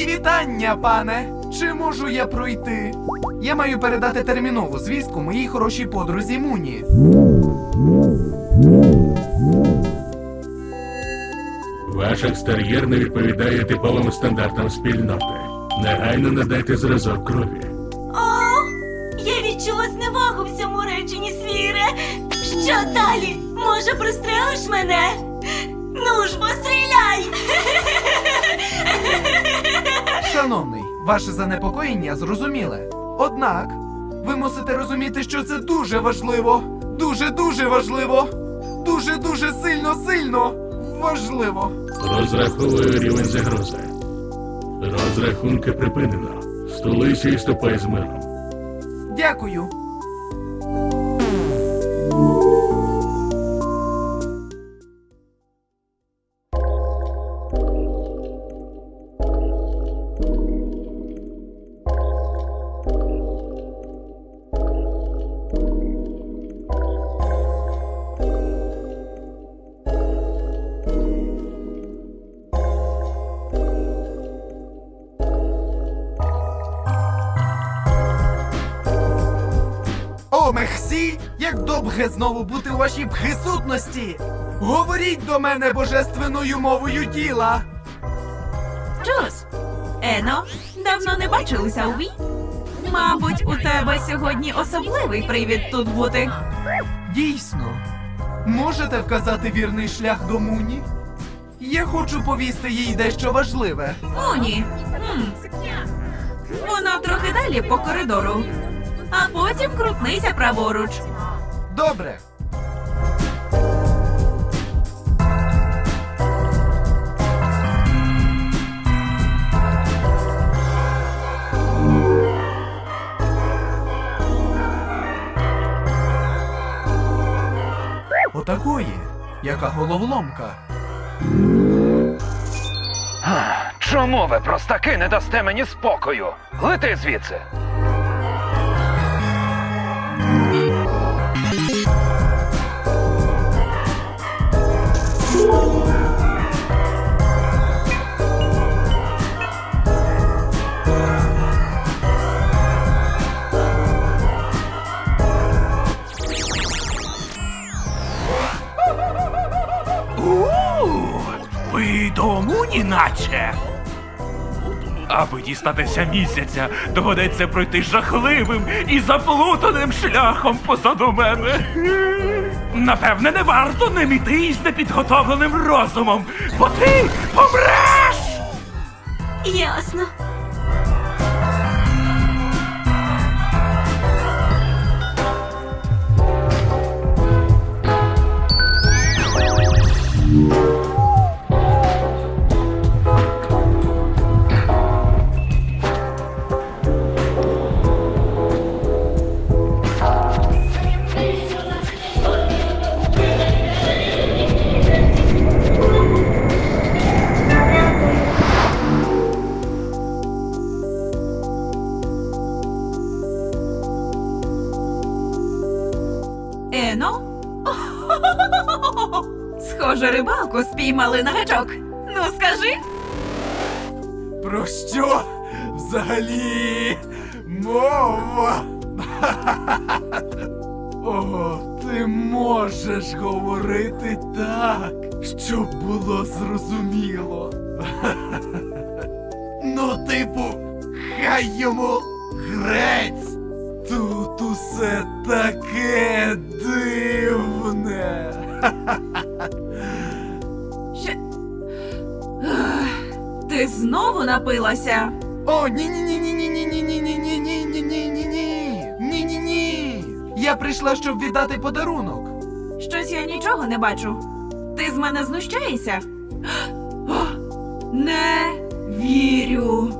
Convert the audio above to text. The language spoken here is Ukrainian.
Мої вітання, пане! Чи можу я пройти? Я маю передати термінову звістку моїй хорошій подрузі Муні. Ваш екстер'єр не відповідає типовим стандартам спільноти. Негайно надайте зразок крові. О, я відчула зневагу в цьому реченні, свіре. Що далі? Може, пристрелиш мене? Ну ж, бо Шановний, ваше занепокоєння зрозуміле. Однак, ви мусите розуміти, що це дуже важливо. Дуже дуже важливо. Дуже дуже сильно сильно важливо. Розраховую рівень загрози. Розрахунки припинено. Стулися і ступай з миром. Дякую. О! Як добре знову бути у вашій присутності! Говоріть до мене божественною мовою тіла! Джус, Ено, давно не бачилися у Ві? Мабуть, у тебе сьогодні особливий привід тут бути. Дійсно, можете вказати вірний шлях до Муні? Я хочу повісти їй дещо важливе. Муні. Хм. Воно трохи далі по коридору. А потім крутнися праворуч. Добре. Отакої, яка головоломка. Чому ви простаки не дасте мені спокою? Лети звідси. Ви дому наче. Аби дістатися місяця, доведеться пройти жахливим і заплутаним шляхом позаду мене. Напевне, не варто ним іти із непідготовленим розумом, бо ти помреш! Ясно. Ено? Схоже, рибалку спіймали на гачок. Ну скажи. Про що взагалі мова? О, ти можеш говорити так, щоб було зрозуміло. Ну, типу, хай йому грець. Тут усе таке дивне. Ще... Ти знову напилася? О, ні ні ні ні ні ні ні ні ні ні ні ні ні ні ні ні ні ні Я прийшла, щоб віддати подарунок. Щось я нічого не бачу. Ти з мене знущаєшся? Не вірю.